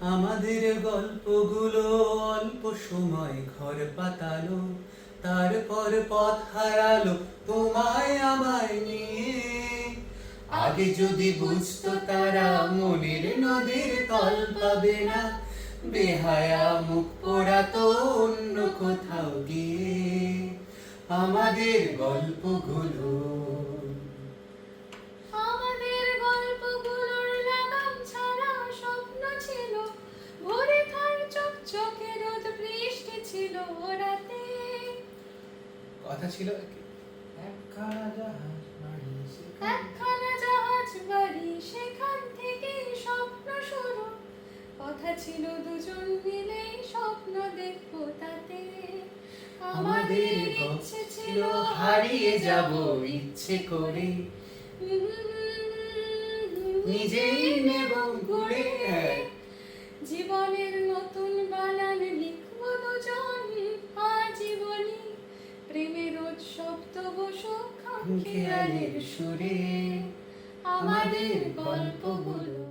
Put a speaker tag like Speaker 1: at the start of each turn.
Speaker 1: আমাদের গল্পগুলো অল্প সময় ঘর পাতালো, তারপর পথ হারালো তোমায় আমায় নিয়ে। আগে যদি বুঝতো তারা মনের নদীর তল পাবে না, বেহায়া মুখ পোড়াতো অন্য কোথাও গিয়ে। আমাদের গল্পগুলো
Speaker 2: ছিল
Speaker 1: কথা ছিল একখানা জাহাজ বাড়ি সেখানে
Speaker 2: একখানা জাহাজ বাড়ি সেখান থেকে স্বপ্ন শুরু। কথা ছিল দুজন মিলে স্বপ্ন দেখব তাতে।
Speaker 1: আমাদের ইচ্ছে ছিল হারিয়ে যাব ইচ্ছে করে। নিজেই নেব ঘুরে
Speaker 2: তবু সুখ
Speaker 1: খেয়ালের সুরে
Speaker 2: আমাদের গল্পগুলো।